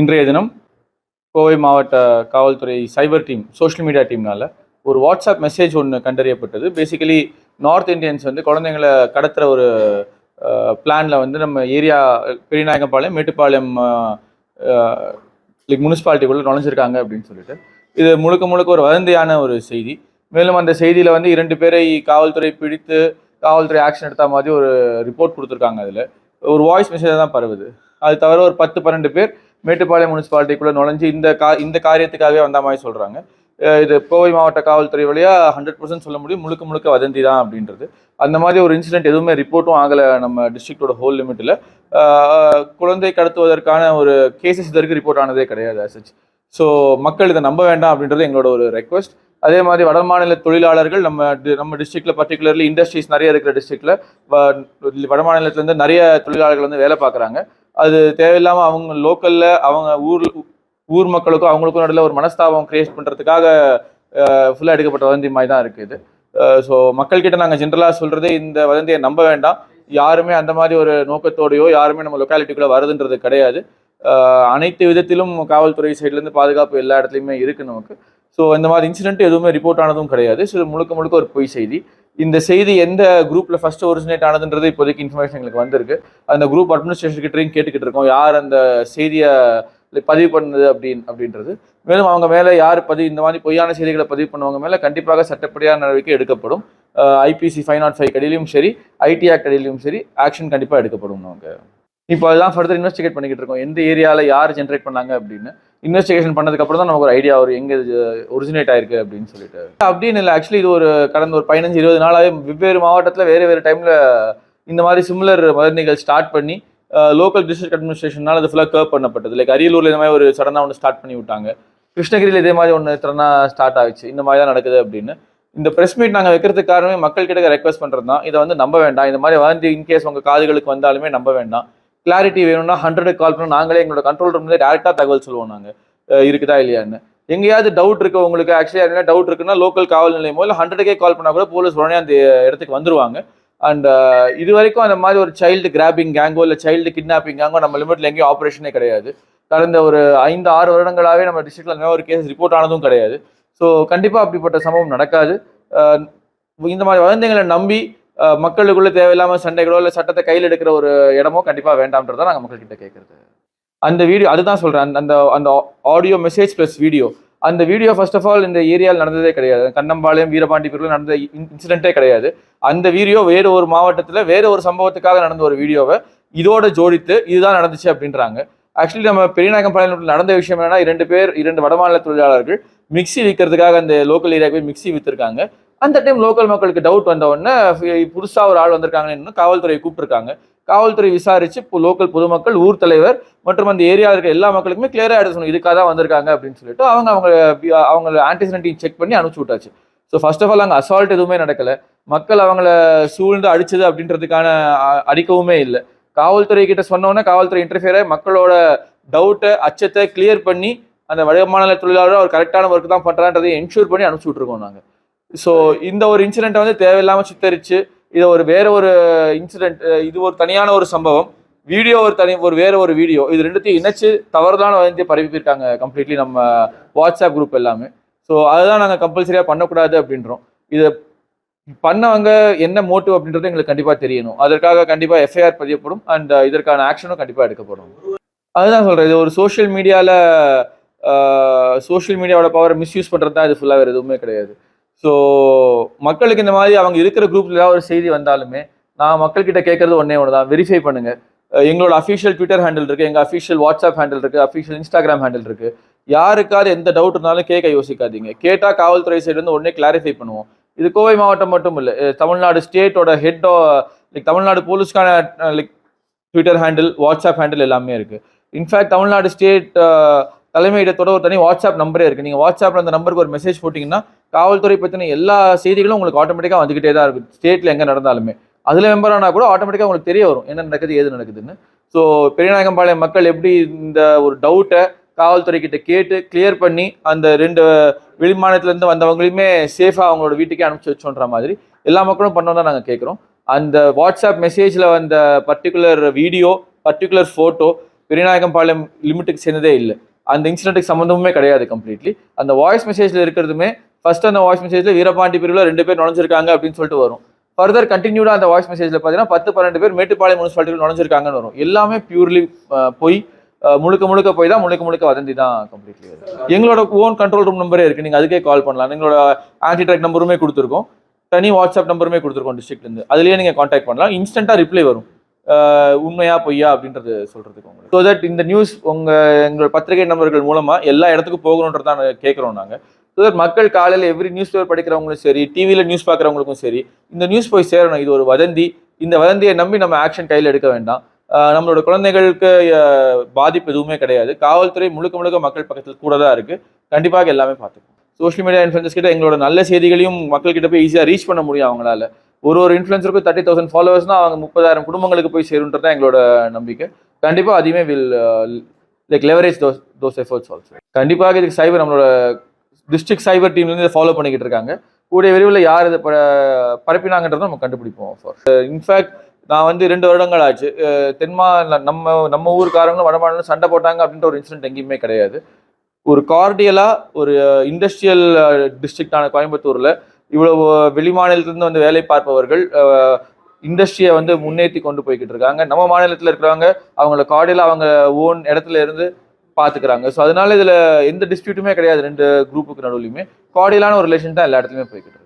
இன்றைய தினம் கோவை மாவட்ட காவல்துறை சைபர் டீம் சோஷியல் மீடியா டீம்னால ஒரு வாட்ஸ்அப் மெசேஜ் ஒன்று கண்டறியப்பட்டது. பேசிக்கலி நார்த் இந்தியன்ஸ் வந்து குழந்தைங்களை கடத்துகிற ஒரு பிளானில் வந்து நம்ம ஏரியா பெரியநாயகம்பாளையம் மேட்டுப்பாளையம் லைக் முனிசிபாலிட்டிக்குள்ளே நுழைஞ்சிருக்காங்க அப்படின்னு சொல்லிட்டு. இது முழுக்க முழுக்க ஒரு வதந்தியான ஒரு செய்தி. மேலும் அந்த செய்தியில் வந்து இரண்டு பேரை காவல்துறை பிடித்து காவல்துறை ஆக்ஷன் எடுத்த மாதிரி ஒரு ரிப்போர்ட் கொடுத்துருக்காங்க அதில். ஒரு வாய்ஸ் மெசேஜ் தான் பரவுது. அது தவிர ஒரு பத்து பன்னெண்டு பேர் மேட்டுப்பாளையம் முனிசிபாலிட்டிக்குள்ளே நுழைஞ்சு இந்த கா இந்த காரியத்துக்காகவே வந்த மாதிரி சொல்கிறாங்க இது கோவை மாவட்ட காவல்துறை வழியாக ஹண்ட்ரட் பர்சன்ட் சொல்ல முடியும். முழுக்க முழுக்க வதந்தி தான் அப்படின்றது. அந்த மாதிரி ஒரு இன்சிடென்ட் எதுவுமே ரிப்போர்ட்டும் ஆகலை நம்ம டிஸ்ட்ரிக்டோட ஹோல் லிமிட்டில் குழந்தை கடத்துவதற்கான ஒரு கேசஸ் இதற்கு ரிப்போர்ட் ஆனதே கிடையாது அசச் ஸோ மக்கள் இதை நம்ப வேண்டாம் அப்படின்றது எங்களோட ஒரு ரெக்வஸ்ட் அதே மாதிரி வட மாநில தொழிலாளர்கள் நம்ம நம்ம டிஸ்ட்ரிக்டில் பர்டிகுலர்லி இண்டஸ்ட்ரீஸ் நிறைய இருக்கிற டிஸ்ட்ரிக்டில் வட மாநிலத்துலேருந்து நிறைய தொழிலாளர்கள் வந்து வேலை பார்க்குறாங்க. அது தேவையில்லாமல் அவங்க லோக்கலில் அவங்க ஊர் ஊர் மக்களுக்கும் அவங்களுக்கும் நடுவில் ஒரு மனஸ்தாபம் கிரியேட் பண்ணுறதுக்காக ஃபுல்லாக எடுக்கப்பட்ட வதந்தி மாதிரி தான் இருக்குது ஸோ மக்கள்கிட்ட நாங்கள் ஜென்ரலாக சொல்கிறதே இந்த வதந்தியை நம்ப வேண்டாம். யாருமே அந்த மாதிரி ஒரு நோக்கத்தோடையோ யாருமே நம்ம லொக்காலிட்டிக்குள்ளே வருதுன்றது கிடையாது. அனைத்து விதத்திலும் காவல்துறை சைட்லேருந்து பாதுகாப்பு எல்லா இடத்துலையுமே இருக்குது நமக்கு. ஸோ இந்த மாதிரி இன்சிடென்ட் எதுவுமே ரிப்போர்ட் ஆனதும் கிடையாது. ஸோ முழுக்க முழுக்க ஒரு பொய் செய்தி. இந்த செய்தி எந்த குரூப்ல ஃபர்ஸ்ட் ஒரிஜினேட் ஆனதுன்றது இப்போதைக்கு இன்ஃபர்மேஷன் எங்களுக்கு வந்திருக்கு. அந்த குரூப் அட்மினிஸ்ட்ரேஷன் கிட்டையும் கேட்டுக்கிட்டு இருக்கோம். யார் அந்த செய்தியை பதிவு பண்ணது அப்படின்னு அப்படின்றது. மேலும் அவங்க மேலே யார் பதிவு இந்த மாதிரி பொய்யான செய்திகளை பதிவு பண்ணுவாங்க மேலே கண்டிப்பாக சட்டப்படியான நடவடிக்கை எடுக்கப்படும். ஐபிசி ஃபைவ் நாட் ஃபைவ் அடியிலையும் சரி ஐடி ஆக்ட் அடியிலையும் சரி ஆக்ஷன் கண்டிப்பாக எடுக்கப்படும் அவங்க. இப்போ அதுதான் ஃபர்தர் இன்வெஸ்டிகேட் பண்ணிக்கிட்டு இருக்கோம். எந்த ஏரியாவில் யார் ஜென்ரேட் பண்ணாங்க அப்படின்னு. இன்வெஸ்டிகேஷன் பண்ணதுக்கப்புறம் தான் நமக்கு ஒரு ஐடியா வரும் இது ஒரிஜினேட் ஆயிருக்கு அப்படின்னு சொல்லிட்டு. அப்படின்னு இல்லை ஆக்சுவலி இது ஒரு கடந்த ஒரு பதினஞ்சு இருபது நாளாகவே வெவ்வேறு மாவட்டத்தில் வேறு வேறு டைமில் இந்த மாதிரி சிமிலர் வதந்திகள் ஸ்டார்ட் பண்ணி லோக்கல் டிஸ்ட்ரிக்ட் அட்மினிஸ்ட்ரேஷனால் அது ஃபுல்லாக கர்வ் பண்ணப்பட்டது. லைக் அரியலூரில் இந்த மாதிரி ஒரு சடனாக ஒன்று ஸ்டார்ட் பண்ணி விட்டாங்க. கிருஷ்ணகிரியில் இதே மாதிரி ஒன்று சடனாக ஸ்டார்ட் ஆயிடுச்சு. இந்த மாதிரி தான் நடக்குது அப்படின்னு. இந்த ப்ரெஸ் மீட் நாங்கள் வைக்கிறதுக்கு காரணமே மக்கள் கிட்ட ரெக்வஸ்ட் பண்ணுறது தான் இதை வந்து நம்ப வேண்டாம். இந்த மாதிரி வந்து இன்கேஸ் உங்கள் காதுகளுக்கு வந்தாலுமே நம்ப வேண்டாம். கிளாரிட்டி வேணும்னா ஹண்ட்ரட் கால் பண்ணி. நாங்களே எங்களோட கண்ட்ரோல் ரூம்ல டேரெக்டாக தகவல் சொல்லுவோம் நாங்கள் இருக்குதா இல்லையான்னு எங்கேயாவது டவுட் இருக்கு உங்களுக்கு? ஆக்சுவலி என்ன டவுட் இருக்குன்னா லோக்கல் காவல் நிலையமோ இல்லை ஹண்ட்ரடுக்கே கால் பண்ணால் கூட போலீஸ் உடனே அந்த இடத்துக்கு வந்துருவாங்க. அண்ட் இது வரைக்கும் அந்த மாதிரி ஒரு சைல்டு கிராபிங் கேங்கோ இல்லை சைல்டு கிட்னாப்பிங் கேங்கோ நம்ம லிமிட்ல எங்கேயும் ஆப்ரேஷனே கிடையாது. கடந்த ஒரு ஐந்து ஆறு வருடங்களாகவே நம்ம டிஸ்ட்ரிக்ட்ல அந்த ஒரு கேஸ் ரிப்போர்ட் ஆனதும் கிடையாது. ஸோ கண்டிப்பாக அப்படிப்பட்ட சம்பவம் நடக்காது. இந்த மாதிரி வதந்திகளை நம்பி மக்களுக்குள்ள தேவையில்லாமல் சண்டைகளோ இல்லை சட்டத்தை கையில் எடுக்கிற ஒரு இடமோ கண்டிப்பாக வேண்டாம்ன்றதை நாங்கள் மக்கள்கிட்ட கேட்குறது அந்த வீடியோ அதுதான் சொல்கிறேன் அந்த- அந்த அந்த ஆடியோ மெசேஜ் ப்ளஸ் வீடியோ அந்த வீடியோ ஃபர்ஸ்ட் ஆஃப் ஆல் இந்த ஏரியாவில் நடந்ததே கிடையாது. கண்ணம்பாளையம் வீரபாண்டிபுரியில் நடந்த இன்சிடென்ட்டே கிடையாது. அந்த வீடியோ வேறு ஒரு மாவட்டத்தில் வேறு ஒரு சம்பவத்துக்காக நடந்த ஒரு வீடியோவை இதோட ஜோடித்து இதுதான் நடந்துச்சு அப்படின்றாங்க. ஆக்சுவலி நம்ம பெரியநாயக்கம்பாளையம் நடந்த விஷயம் என்னன்னா இரண்டு பேர் இரண்டு வடமாநில தொழிலாளர்கள் மிக்சி விற்கிறதுக்காக அந்த லோக்கல் ஏரியாவுக்கு போய் மிக்ஸி விற்றுருக்காங்க அந்த டைம் லோக்கல் மக்களுக்கு டவுட் வந்த உடனே புதுசாக ஒரு ஆள் வந்திருக்காங்கன்னு காவல்துறையை கூப்பிட்டுருக்காங்க. காவல்துறை விசாரிச்சு இப்போ லோக்கல் பொதுமக்கள் ஊர் தலைவர் மற்றும் அந்த ஏரியாவில் இருக்க எல்லா மக்களுக்குமே கிளியராக எடுத்து சொன்னோம் இதுக்காக தான் வந்திருக்காங்க அப்படின்னு சொல்லிட்டு அவங்க அவங்க அவங்க ஆன்டிசனட்டிங் செக் பண்ணி அனுப்பிச்சு விட்டாச்சு. ஸோ ஃபர்ஸ்ட் ஆஃப் ஆல் அங்கே அசால்ட் எதுவுமே நடக்கல. மக்கள் அவங்கள சூழ்ந்து அடிச்சது அப்படின்றதுக்கான அடிக்கவுமே இல்லை. காவல்துறை கிட்ட சொன்னோன்னே காவல்துறை இன்டர்ஃபியரை மக்களோட டவுட்டை அச்சத்தை கிளியர் பண்ணி அந்த வட மாநில தொழிலாளர் அவர் கரெக்டான ஒர்க் தான் பண்ணுறான்றதை என்ஷூர் பண்ணி அனுப்பிச்சி விட்ருக்கோம் நாங்கள் ஸோ இந்த ஒரு இன்சிடெண்ட்டை வந்து தேவையில்லாமல் சித்தரிச்சு இதை ஒரு வேற ஒரு இன்சிடெண்ட் இது ஒரு தனியான ஒரு சம்பவம். வீடியோ ஒரு தனி ஒரு வேற ஒரு வீடியோ இது ரெண்டுத்தையும் இணைச்சு தவறுதான வந்து பரப்பியிருக்காங்க கம்ப்ளீட்லி நம்ம வாட்ஸ்அப் குரூப் எல்லாமே. ஸோ அதுதான் நாங்கள் கம்பல்சரியாக பண்ணக்கூடாது அப்படின்றோம். இதை பண்ணவங்க என்ன மோட்டிவ் அப்படின்றது எங்களுக்கு கண்டிப்பாக தெரியணும். அதற்காக கண்டிப்பாக எஃப்ஐஆர் பதியப்படும். அண்ட் இதற்கான ஆக்ஷனும் கண்டிப்பாக எடுக்கப்படும். அதுதான் சொல்கிறேன் இது ஒரு சோஷியல் மீடியாவில் சோஷியல் மீடியாவோட பவரை மிஸ்யூஸ் பண்ணுறது தான் இது ஃபுல்லாக வேறு எதுவுமே கிடையாது. ஸோ மக்களுக்கு இந்த மாதிரி அவங்க இருக்கிற குரூப்ல ஏதாவது ஒரு செய்தி வந்தாலுமே நான் மக்கள்கிட்ட கேட்கறது ஒன்றே ஒன்று தான் வெரிஃபை பண்ணுங்க எங்களோட அஃபிஷியல் ட்விட்டர் ஹேண்டில் இருக்கு எங்கள் அஃபிஷியல் வாட்ஸ்அப் ஹேண்டில் இருக்கு அஃபிஷியல் இன்ஸ்டாகிராம் ஹேண்டில் இருக்கு. யாருக்காவது எந்த டவுட் இருந்தாலும் கேட்க யோசிக்காதீங்க. கேட்டால் காவல்துறை சைடு வந்து உடனே கிளாரிஃபை பண்ணுவோம். இது கோவை மாவட்டம் மட்டும் இல்லை தமிழ்நாடு ஸ்டேட்டோட ஹெட்டோ like Tamil Nadu போலீஸ்க்கான like Twitter handle WhatsApp handle எல்லாமே இருக்கு. இன்ஃபேக்ட் தமிழ்நாடு ஸ்டேட் தலைமையிடத்தோட ஒரு தனி வாட்ஸ்அப் நம்பரே இருக்கு. நீங்கள் வாட்ஸ்அப்பில் அந்த நம்பருக்கு ஒரு மெசேஜ் போட்டிங்கன்னா காவல்துறை பற்றின எல்லா செய்திகளும் உங்களுக்கு ஆட்டோமேட்டிக்காக வந்துக்கிட்டே தான் இருக்கும் ஸ்டேட்டில் எங்கே நடந்தாலுமே. அதில் மெம்பர் ஆனால் கூட ஆட்டோமேட்டிக்காக உங்களுக்கு தெரிய வரும். என்ன நடக்குது ஏது நடக்குதுன்னு. ஸோ பெரியநாயகம்பாளையம் மக்கள் எப்படி இந்த ஒரு டவுட்டை காவல்துறை கிட்ட கேட்டு கிளியர் பண்ணி அந்த ரெண்டு வெளிமாநிலத்துலேருந்து வந்தவங்களையுமே சேஃபாக அவங்களோட வீட்டுக்கே அனுப்பிச்சி வச்சோன்ற மாதிரி எல்லா மக்களும் பண்ணோம் தான் நாங்கள் கேட்குறோம் அந்த வாட்ஸ்அப் மெசேஜில் வந்த particular video particular photo Periyanayakampalayam லிமிட்டுக்கு சேர்ந்ததே இல்லை. அந்த இன்சிடென்ட்டுக்கு சம்மந்தமுமே கிடையாது கம்ப்ளீட்லி அந்த வாய்ஸ் மெசேஜில் இருக்கிறதுமே ஃபர்ஸ்ட் அந்த வாய்ஸ் மெசேஜில் வீரபாண்டி பிரிவில் ரெண்டு பேர் நுழைஞ்சிருக்காங்க அப்படின்னு சொல்லிட்டு வரும். ஃபர்தர் கண்டினியூடாக அந்த வாய்ஸ் மெசேஜில் பார்த்தீங்கன்னா பத்து பன்னெண்டு பேர் மேட்டுப்பாளையம் முனிசிபாலிட்டியில் நுழைஞ்சிருக்காங்கன்னு வரும். எல்லாமே பியூர்லி போய் முழுக்க முழுக்க போய் தான் முழுக்க முழுக்க வதந்தி தான் கம்ப்ளீட்லி எங்களோட ஓன் கண்ட்ரோல் ரூம் நம்பரே இருக்குது நீங்கள் அதுக்கே கால் பண்ணலாம். எங்களோட ஆன்டி ட்ராக் நம்பருமே கொடுத்துருக்கோம். தனி வாட்ஸ்அப் நம்பருமே கொடுத்துருக்கோம் டிஸ்ட்ரிக்ட்லேருந்து அதுலேயே நீங்கள் காண்டாக்ட் பண்ணலாம். இன்ஸ்டண்ட்டாக ரிப்ளை வரும். உண்மையா பொய்யா அப்படின்றது சொல்கிறதுக்கு உங்களுக்கு. ஸோ தட் இந்த நியூஸ் உங்கள் எங்களோட பத்திரிகை நம்பர்கள் மூலமாக எல்லா இடத்துக்கும் போகணுன்றதான் கேட்குறோம் நாங்கள் ஸோ தட் மக்கள் காலையில் எவ்ரி நியூஸ் பேப்பர் படிக்கிறவங்களும் சரி டிவியில் நியூஸ் பார்க்குறவங்களுக்கும் சரி இந்த நியூஸ் போய் சேரணும். இது ஒரு வதந்தி. இந்த வதந்தியை நம்பி நம்ம ஆக்ஷன் கையில் எடுக்க வேண்டாம். நம்மளோட குழந்தைகளுக்கு பாதிப்பு எதுவுமே கிடையாது. காவல்துறை முழுக்க முழுக்க மக்கள் பக்கத்தில் கூட தான் இருக்குது கண்டிப்பாக எல்லாமே பார்த்துக்கணும் சோஷியல் மீடியா இன்ஃபுளுசர்ஸ் கிட்ட எங்களோட நல்ல செய்திகளையும் மக்கள்கிட்ட போய் ஈஸியாக ரீச் பண்ண முடியும் அவங்களால. ஒரு ஒரு இன்ஃப்ளூன்சருக்கும் தேர்ட்டி தௌசண்ட் ஃபாலோவர்ஸ்னால் அவங்க முப்பதாயிரம் குடும்பங்களுக்கு போய் சேருன்றது தான் எங்களோட நம்பிக்கை. கண்டிப்பாக அதையுமே will like leverage those those efforts also கண்டிப்பாக இதுக்கு சைபர் நம்மளோட டிஸ்ட்ரிக்ட் சைபர் டீம்லேருந்து இதை ஃபாலோ பண்ணிக்கிட்டு இருக்காங்க. கூடிய விரைவில் யார் இதை ப- பரப்பினாங்கன்றதை நம்ம கண்டுபிடிப்போம் இன்ஃபேக்ட் நான் வந்து ரெண்டு வருடங்கள் ஆச்சு. தென்மா நம்ம நம்ம ஊருக்காரங்களும் வடமாநிலம் சண்டை போட்டாங்க அப்படின்ற ஒரு இன்சிடென்ட் எங்கேயுமே கிடையாது. ஒரு கார்டியலாக ஒரு இண்டஸ்ட்ரியல் டிஸ்ட்ரிக்டான இவ்வளோ வெளி வெளிமாநிலத்திலிருந்து வந்து வேலை பார்ப்பவர்கள் இண்டஸ்ட்ரியை வந்து முன்னேற்றி கொண்டு போய்கிட்டு இருக்காங்க. நம்ம மாநிலத்தில் இருக்கிறவங்க அவங்கள கார்டியலாக அவங்க ஓன் இடத்துல இருந்து பார்த்துக்கிறாங்க ஸோ அதனால இதில் எந்த டிஸ்பியூட்டுமே கிடையாது. ரெண்டு குரூப்புக்கு நடுவுலையுமே. கார்டியலான ஒரு ரிலேஷன் தான் எல்லா இடத்துலையுமே போய்கிட்டு